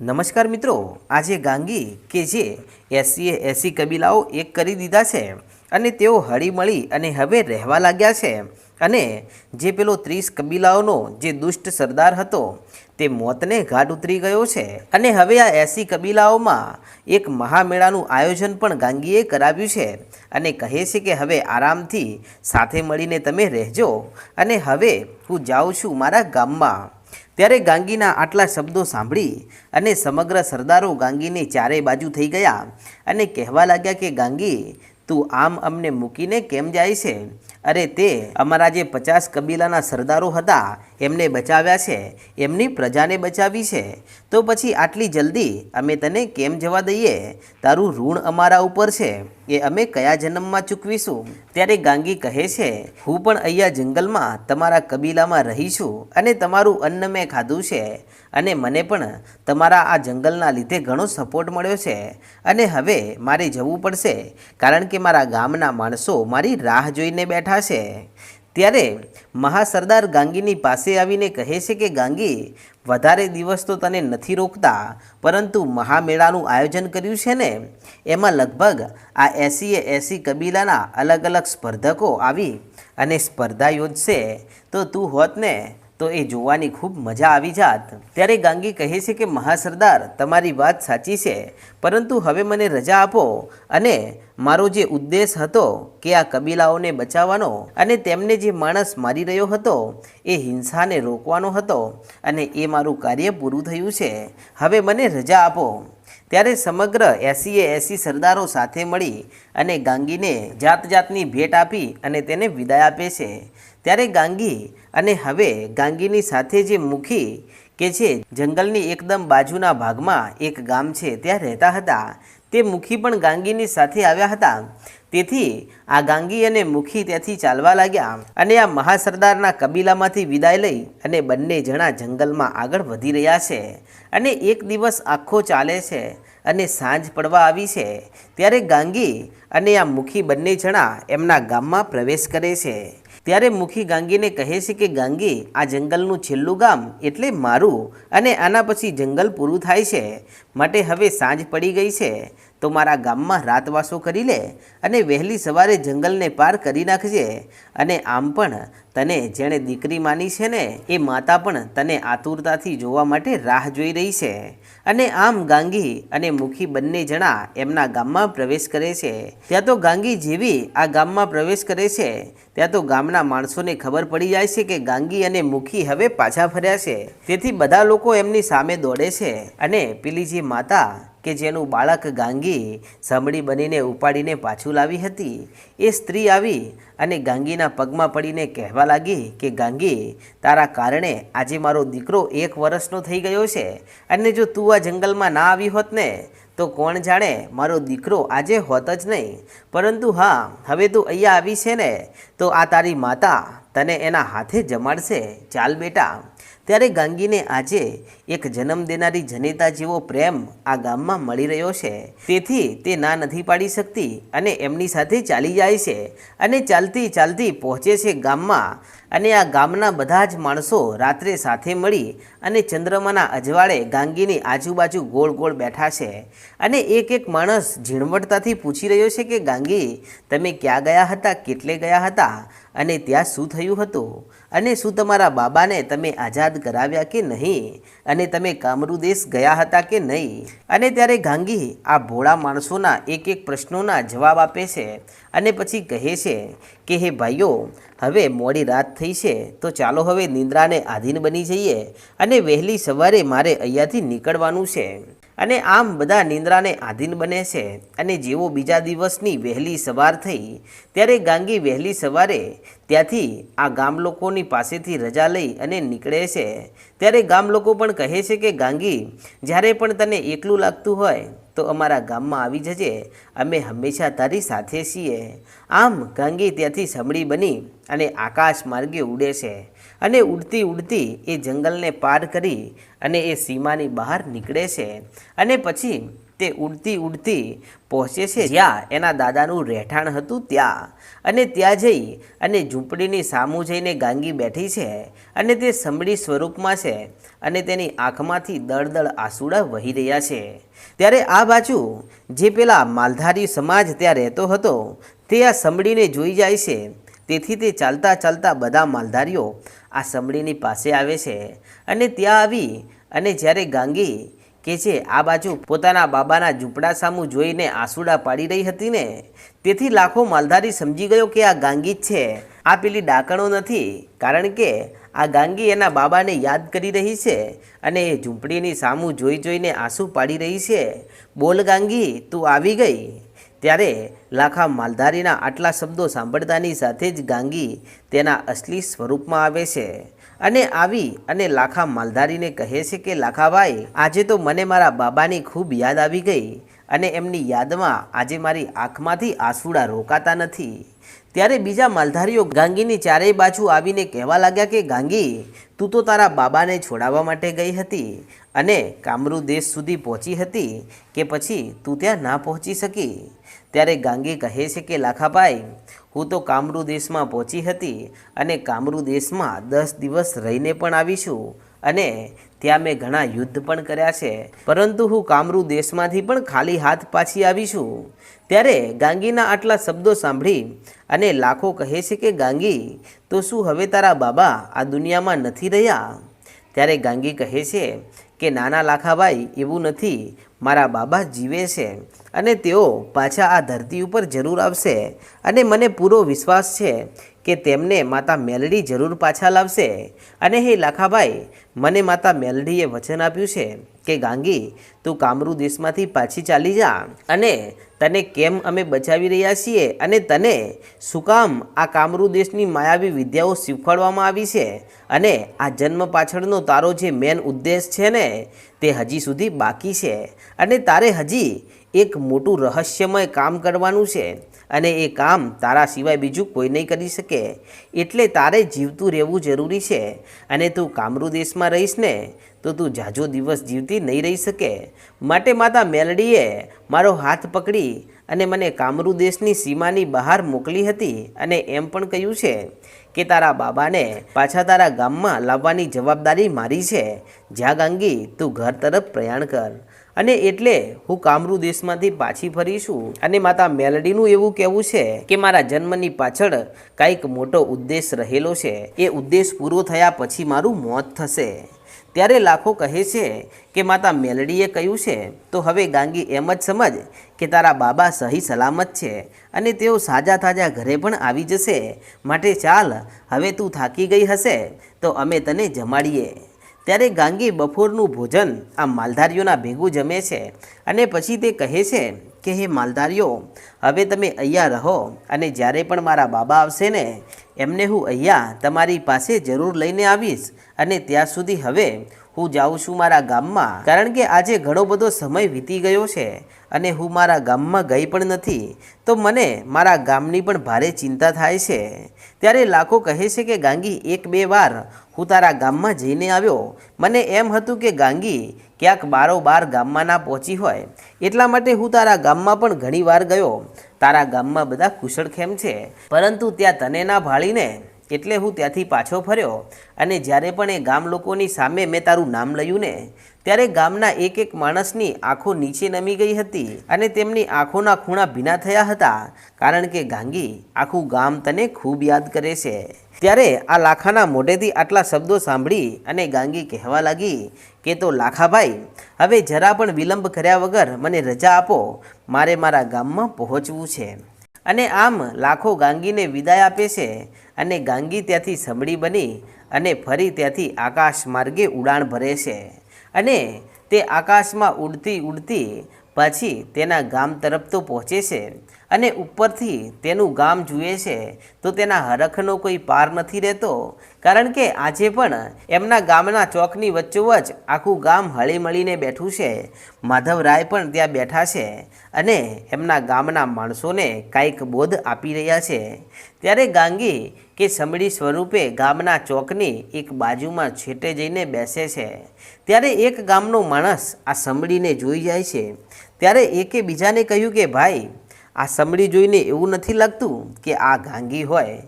નમસ્કાર મિત્રો, આજે ગાંગી કે જે એસીએ એસી કબીલાઓ એક કરી દીધા છે અને તેઓ હળીમળી અને હવે રહેવા લાગ્યા છે અને જે પેલો ત્રીસ કબીલાઓનો જે દુષ્ટ સરદાર હતો, તે મોતને ઘાટ ઉતરી ગયો છે. અને હવે આ એસી કબીલાઓમાં એક મહામેળાનું આયોજન પણ ગાંગીએ કરાવ્યું છે અને કહે છે કે હવે આરામથી સાથે મળીને તમે રહેજો અને હવે હું જાઉં છું મારા ગામમાં. ત્યારે ગાંગીના આટલા શબ્દો સાંભળી અને સમગ્ર સરદારો ગાંગીની ચારે બાજુ થઈ ગયા અને કહેવા લાગ્યા કે ગાંગી તું આમ અમને મૂકીને કેમ જાય છે? અરે તે અમારા જે પચાસ કબીલાના સરદારો હતા, એમને બચાવ્યા છે, એમની પ્રજાને બચાવી છે. તો પછી આટલી જલ્દી અમે તને કેમ જવા દઈએ? તારું ઋણ અમારા ઉપર છે, એ અમે કયા જન્મમાં ચૂકવીશું? ત્યારે ગાંગી કહે છે, હું પણ અહીંયા જંગલમાં તમારા કબીલામાં રહી છું અને તમારું અન્ન મેં ખાધું છે. અને મને પણ તમારા આ જંગલના લીધે ઘણો સપોર્ટ મળ્યો છે. અને હવે મારે જવું પડશે, કારણ કે મારા ગામના માણસો મારી રાહ જોઈને બેઠા છે. ત્યારે મહાસરદાર ગાંગીની પાસે આવીને કહે છે કે, ગાંગી, વધારે દિવસ તો તને નથી રોકતા, પરંતુ મહામેળાનું આયોજન કર્યું છે ને? એમાં લગભગ આ એસીએ એસી કબીલાના અલગ અલગ સ્પર્ધકો આવી અને સ્પર્ધા યોજશે. તો તું હોત ને તો એ જોવાની ખૂબ મજા આવી જાત. ત્યારે ગાંગી કહે છે કે, મહાસરદાર, તમારી વાત સાચી છે, પરંતુ હવે મને રજા આપો અને મારો જે ઉદ્દેશ હતો કે આ કબીલાઓને બચાવવાનો અને તેમને જે માણસ મારી રહ્યો હતો, એ હિંસાને રોકવાનો હતો અને એ મારું કાર્ય પૂરું થયું છે. હવે મને રજા આપો. ત્યારે સમગ્ર એસીએ એસી સરદારો સાથે મળી અને ગાંગીને જાત જાતની ભેટ આપી અને તેને વિદાય આપે છે. ત્યારે ગાંગી અને હવે ગાંગીની સાથે જે મુખી કે છે જંગલની એકદમ બાજુના ભાગમાં એક ગામ છે, ત્યાં રહેતા હતા. તે મુખી પણ ગાંગીની સાથે આવ્યા હતા. તેથી આ ગાંગી અને મુખી ત્યાંથી ચાલવા લાગ્યા અને આ મહાસરદારના કબીલામાંથી વિદાય લઈ અને બંને જણા જંગલમાં આગળ વધી રહ્યા છે અને એક દિવસ આખો ચાલે છે અને સાંજ પડવા આવી છે ત્યારે ગાંગી અને આ મુખી બંને જણા એમના ગામમાં પ્રવેશ કરે છે. ત્યારે મુખી ગાંગીને કહે છે કે, ગાંગી, આ જંગલનું છેલ્લું ગામ એટલે મારું અને આના પછી જંગલ પૂરું થાય છે. માટે હવે સાંજ પડી ગઈ છે. તો મારા ગામમાં રાતવાસો કરી લે અને વહેલી સવારે જંગલને પાર કરી નાખજે. અને આમ પણ તને જેણે દીકરી માની છે ને, એ માતા પણ તને આતુરતાથી જોવા માટે રાહ જોઈ રહી છે. અને આમ ગાંગી અને મુખી બંને જણા એમના ગામમાં પ્રવેશ કરે છે. ત્યાં તો ગાંગી જેવી આ ગામમાં પ્રવેશ કરે છે. ત્યાં તો ગામના માણસોને ખબર પડી જાય છે કે ગાંગી અને મુખી હવે પાછા ફર્યા છે. તેથી બધા લોકો એમની સામે દોડે છે. અને પેલી જે માતા કે જેનું બાળક ગાંગી સાંભળી બનીને ઉપાડીને પાછું લાવી હતી. એ સ્ત્રી આવી અને ગાંગીના પગમાં પડીને કહેવા લાગી કે, ગાંગી, તારા કારણે આજે મારો દીકરો એક વર્ષનો થઈ ગયો છે અને જો તું આ જંગલમાં ના આવી હોત ને, તો કોણ જાણે મારો દીકરો આજે હોત જ નહીં. પરંતુ હા, હવે તું અહીંયા આવી છે ને તો આ તારી માતા તને એના હાથે જમાડશે. ચાલ બેટા. ત્યારે ગાંગીને આજે એક જન્મ દેનારી જનેતા જેવો પ્રેમ આ ગામમાં મળી રહ્યો છે. તેથી તે ના નથી પાડી શકતી અને એમની સાથે ચાલી જાય છે અને ચાલતી ચાલતી પહોંચે છે ગામમાં. અને આ ગામના બધા જ માણસો રાત્રે સાથે મળી અને ચંદ્રમાના અજવાળે ગાંગીની આજુબાજુ ગોળ ગોળ બેઠા છે. અને એક એક માણસ ઝીણવટતાથી પૂછી રહ્યો છે કે, ગાંગી, તમે ક્યાં ગયા હતા? કેટલે ગયા હતા? અને ત્યાં શું થયું હતું? અને શું તમારા બાબાને તમે આઝાદ કરાવ્યા કે નહીં? અને તમે કામરૂ દેશ ગયા હતા કે નહીં? અને ત્યારે ગાંગી આ ભોળા માણસોના એક એક પ્રશ્નોના જવાબ આપે છે અને પછી કહે છે કે, હે ભાઈઓ, હવે મોડી રાત થઈ છે, તો ચાલો હવે નિંદ્રાને આધીન બની જઈએ અને વહેલી સવારે મારે અહીંયાથી નીકળવાનું છે. અને આમ બધા નિંદ્રાને આધીન બને છે. અને જેવો બીજા દિવસની વહેલી સવાર થઈ, ત્યારે ગાંગી વહેલી સવારે ત્યાંથી આ ગામ લોકોની પાસેથી રજા લઈ અને નીકળે છે. ત્યારે ગામ લોકો પણ કહે છે કે, ગાંગી, જ્યારે પણ તને એકલું લાગતું હોય, તો અમારા ગામમાં આવી જજે. અમે હંમેશા તારી સાથે છીએ. આમ ગાંગી ત્યાંથી સમળી બની અને આકાશ માર્ગે ઉડે છે. અને ઉડતી ઉડતી એ જંગલને પાર કરી અને એ સીમાની બહાર નીકળે છે. અને પછી તે ઉડતી ઉડતી પહોંચે છે જ્યાં એના દાદાનું રહેઠાણ હતું ત્યાં. અને ત્યાં જઈ અને ઝૂંપડીની સામું જઈને ગાંગી બેઠી છે અને તે સંભળી સ્વરૂપમાં છે અને તેની આંખમાંથી દળદળ આંસુડા વહી રહ્યા છે. ત્યારે આ બાજુ જે પેલા માલધારી સમાજ ત્યાં રહેતો હતો તે આ સંભળીને જોઈ જાય છે તેથી તે ચાલતા ચાલતા બધા માલધારીઓ આ સમળીની પાસે આવે છે અને ત્યાં આવી અને જ્યારે ગાંગી કે જે આ બાજુ પોતાના બાબાના ઝૂંપડા સામું જોઈને આંસુડા પાડી રહી હતી ને, તેથી લાખો માલધારી સમજી ગયો કે આ ગાંગી જ છે. આ પેલી ડાકણો નથી, કારણ કે આ ગાંગી એના બાબાને યાદ કરી રહી છે અને એ ઝૂંપડીની સામું જોઈ જોઈને આંસુ પાડી રહી છે. બોલ ગાંગી, તું આવી ગઈ? ત્યારે લાખા માલધારીના આટલા શબ્દો સાંભળતાની સાથે જ ગાંગી તેના અસલી સ્વરૂપમાં આવે છે અને આવી અને લાખા માલધારીને કહે છે કે, લાખાભાઈ, આજે તો મને મારા બાબાની ખૂબ યાદ આવી ગઈ અને એમની યાદમાં આજે મારી આંખમાંથી આંસુડા રોકાતા નથી. ત્યારે બીજા માલધારીઓ ગાંગીની ચારેય બાજુ આવીને કહેવા લાગ્યા કે, ગાંગી, તું તો તારા બાબાને છોડાવવા માટે ગઈ હતી અને કામરૂ દેશ સુધી પહોંચી હતી કે પછી તું ત્યાં ના પહોંચી શકી? ત્યારે ગાંગી કહે છે કે લાખાભાઈ હું તો કામરૂ દેશમાં પહોંચી હતી અને કામરૂ દેશમાં દસ દિવસ રહીને પણ આવીશું અને ત્યાં મેં ઘણા યુદ્ધ પણ કર્યા છે. પરંતુ હું કામરૂ દેશમાંથી પણ ખાલી હાથ પાછી આવીશું ત્યારે ગાંગીના આટલા શબ્દો સાંભળી અને લાખો કહે છે કે, ગાંગી, તો શું હવે તારા બાબા આ દુનિયામાં નથી રહ્યા? ત્યારે ગાંગી કહે છે કે નાના લાખાભાઈ એવું નથી, મારા બાબા જીવે છે અને તેઓ પાછા આ ધરતી ઉપર જરૂર આવશે અને મને પૂરો વિશ્વાસ છે કે તેમને માતા મેલડી જરૂર પાછા લાવશે. અને હે લાખાભાઈ મને માતા મેલડીએ વચન આપ્યું છે. કે ગાંગી, તું કામરૂ દેશમાંથી પાછી ચાલી જા અને તને કેમ અમે બચાવી રહ્યા છીએ અને તને શું કામ આ કામરૂ દેશની માયાવી વિદ્યાઓ શીખવાડવામાં આવી છે? અને આ જન્મ પાછળનો તારો જે મેન ઉદ્દેશ છે ને, તે હજી સુધી બાકી છે. અને તારે હજી એક મોટું રહસ્યમય કામ કરવાનું છે અને એ કામ તારા સિવાય બીજું કોઈ નહીં કરી શકે. એટલે તારે જીવતું રહેવું જરૂરી છે. અને તું કામરૂ દેશમાં રહીશ ને તો તું જાજો દિવસ જીવતી નહીં રહી શકે. માટે માતા મેલડીએ મારો હાથ પકડી અને મને કામરૂ દેશની સીમાની બહાર મોકલી હતી અને એમ પણ કહ્યું છે કે તારા બાબાને પાછા તારા ગામમાં લાવવાની જવાબદારી મારી છે. જ્યાં ગાંગી તું ઘર તરફ પ્રયાણ કર. અને એટલે હું કામરૂ દેશમાંથી પાછી ફરીશું. અને માતા મેલડીનું એવું કહેવું છે કે મારા જન્મની પાછળ કાંઈક મોટો ઉદ્દેશ રહેલો છે. એ ઉદ્દેશ પૂરો થયા પછી મારું મોત થશે. ત્યારે લાખો કહે છે કે માતા મેલડીએ કહ્યું છે, તો હવે ગાંગી એમ જ સમજ કે તારા બાબા સહી સલામત છે અને તેઓ સાજા તાજા ઘરે પણ આવી જશે. માટે ચાલ, હવે તું થાકી ગઈ હશે, તો અમે તને જમાડીએ. ત્યારે ગાંગી બપોરનું ભોજન આ માલધારીઓના ભેગું જમે છે અને પછી તે કહે છે કે, હે માલધારીઓ, હવે તમે અહીંયા રહો અને જ્યારે પણ મારા બાબા આવશે ને, એમને હું અહીંયા તમારી પાસે જરૂર લઈને આવીશ અને ત્યાં સુધી હવે હું જાઉં છું મારા ગામમાં. કારણ કે આજે ઘણો બધો સમય વીતી ગયો છે અને હું મારા ગામમાં ગઈ પણ નથી, તો મને મારા ગામની પણ ભારે ચિંતા થાય છે. ત્યારે લાખો કહે છે કે, ગાંગી, એક બે વાર હું તારા ગામમાં જઈને આવ્યો. મને એમ હતું કે, ગાંગી, ક્યાંક બારોબાર ગામમાં ના પહોંચી હોય. એટલા માટે હું તારા ગામમાં પણ ઘણી વાર ગયો. તારા ગામમાં બધા કુશળખેમ છે. પરંતુ ત્યાં તને ના ભાળીને એટલે હું ત્યાંથી પાછો ફર્યો અને જ્યારે પણ એ ગામ લોકોની સામે મેં તારું નામ લયું ને, ત્યારે ગામના એક એક માણસની આંખો નીચે નમી ગઈ હતી અને તેમની આંખોના ખૂણા ભીના થયા હતા, કારણ કે ગાંગી આખું ગામ તને ખૂબ યાદ કરે છે. ત્યારે આ લાખાના મોઢેથી આટલા શબ્દો સાંભળી અને ગાંગી કહેવા લાગી કે તો લાખાભાઈ, હવે જરા પણ વિલંબ કર્યા વગર મને રજા આપો, મારે મારા ગામમાં પહોંચવું છે. અને આમ લાખો ગાંગીને વિદાય આપે છે. અને ગાંગી ત્યાંથી સંભળી બની અને ફરી ત્યાંથી આકાશ માર્ગે ઉડાણ ભરે છે. અને તે આકાશમાં ઉડતી ઉડતી પછી તેના ગામ તરફ તો પહોંચે છે. અને ઉપરથી તેનું ગામ જુએ છે, તો તેના હરખનો કોઈ પાર નથી રહેતો. કારણ કે આજે પણ એમના ગામના ચોકની વચ્ચોવચ આખું ગામ હળીમળીને બેઠું છે. માધવરાય પણ ત્યાં બેઠા છે અને એમના ગામના માણસોને કાંઈક બોધ આપી રહ્યા છે. ત્યારે ગાંગી કે સમડી સ્વરૂપે ગામના ચોકની એક બાજુમાં છેટે જઈને બેસે છે. ત્યારે એક ગામનો માણસ આ સમડીને જોઈ જાય છે. ત્યારે એકે બીજાને કહ્યું કે, ભાઈ આ સમડી જોઈને એવું નથી લાગતું કે આ ગાંગી હોય.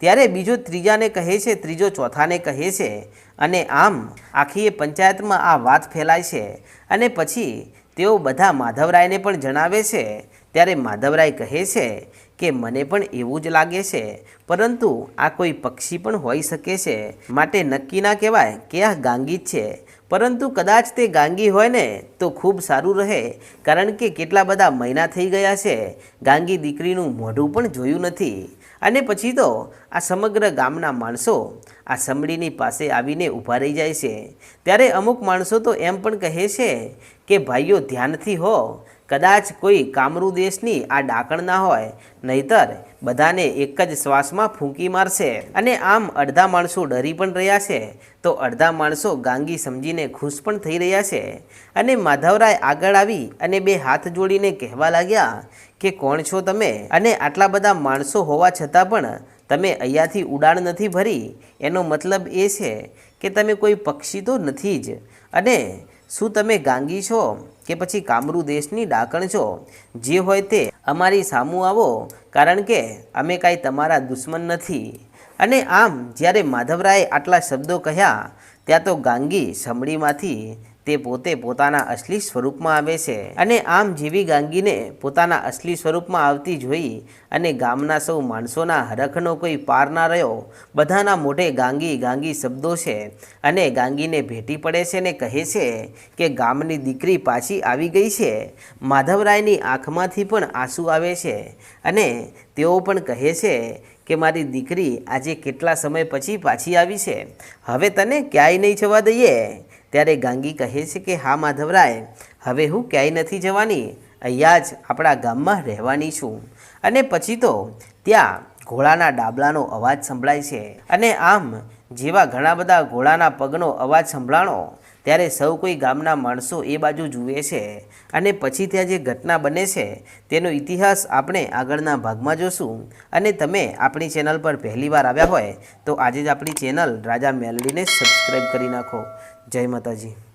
ત્યારે બીજો ત્રીજાને કહે છે, ત્રીજો ચોથાને કહે છે અને આમ આખી એ પંચાયતમાં આ વાત ફેલાય છે. અને પછી તેઓ બધા માધવરાયને પણ જણાવે છે. ત્યારે માધવરાય કહે છે કે, મને પણ એવું જ લાગે છે, પરંતુ આ કોઈ પક્ષી પણ હોઈ શકે છે. માટે નક્કી ના કહેવાય કે આ ગાંગી છે. પરંતુ કદાચ તે ગાંગી હોય ને, તો ખૂબ સારું રહે. કારણ કે કેટલા બધા મહિના થઈ ગયા છે, ગાંગી દીકરીનું મોઢું પણ જોયું નથી. અને પછી તો આ સમગ્ર ગામના માણસો આ સમડીની પાસે આવીને ઊભા રહી જાય છે. ત્યારે અમુક માણસો તો એમ પણ કહે છે કે, ભાઈઓ, ધ્યાનથી હો. કદાચ કોઈ કામરૂ દેશની આ ડાકણ ના હોય, નહીતર બધાને એક જ શ્વાસમાં ફૂંકી મારશે. અને આમ અડધા માણસો ડરી પણ રહ્યા છે, તો અડધા માણસો ગાંગી સમજીને ખુશ પણ થઈ રહ્યા છે. અને માધવરાય આગળ આવી અને બે હાથ જોડીને કહેવા લાગ્યા કે, કોણ છો તમે? અને આટલા બધા માણસો હોવા છતાં પણ તમે અહીંયાથી ઉડાણ નથી ભરી. એનો મતલબ એ છે કે તમે કોઈ પક્ષી તો નથી જ. અને શું તમે ગાંગી છો? કે પછી કામરૂ દેશની ડાકણ છો. જે હોય તે અમારી સામું આવો, કારણ કે અમે કાંઈ તમારા દુશ્મન નથી. અને આમ જ્યારે માધવરાયે આટલા શબ્દો કહ્યા, ત્યાં તો ગાંગી સમડીમાંથી તે પોતે પોતાના અસલી સ્વરૂપમાં આવે છે અને આમ જેવી ગાંગીને પોતાના અસલી સ્વરૂપમાં આવતી જોઈ અને ગામના સૌ માણસોના હરખનો કોઈ પાર ના રહ્યો. બધાના મોઢે ગાંગી ગાંગી શબ્દો છે અને ગાંગીને ભેટી પડે છે ને કહે છે કે ગામની દીકરી પાછી આવી ગઈ છે. માધવરાયની આંખમાંથી પણ આંસુ આવે છે અને તેઓ પણ કહે છે કે મારી દીકરી આજે કેટલા સમય પછી પાછી આવી છે. હવે તને ક્યાંય નહીં જવા દઈએ. ત્યારે ગાંગી કહે છે કે, હા માધવરાય, હવે હું ક્યાંય નથી જવાની. અહીંયા જ આપણા ગામમાં રહેવાની છું. અને પછી તો ત્યાં ઘોડાના ડાબલાનો અવાજ સંભળાય છે. અને આમ જેવા ઘણા બધા ઘોડાના પગનો અવાજ સંભળાણો ત્યારે સૌ કોઈ ગામના માણસો એ બાજુ જુએ છે અને પછી ત્યાં જે ઘટના બને છે, તેનો ઇતિહાસ આપણે આગળના ભાગમાં જોશું. અને તમે આપણી ચેનલ પર પહેલીવાર આવ્યા હોય, તો આજે જ આપણી ચેનલ રાજા મેલડીને સબસ્ક્રાઈબ કરી નાખો. જય માતાજી.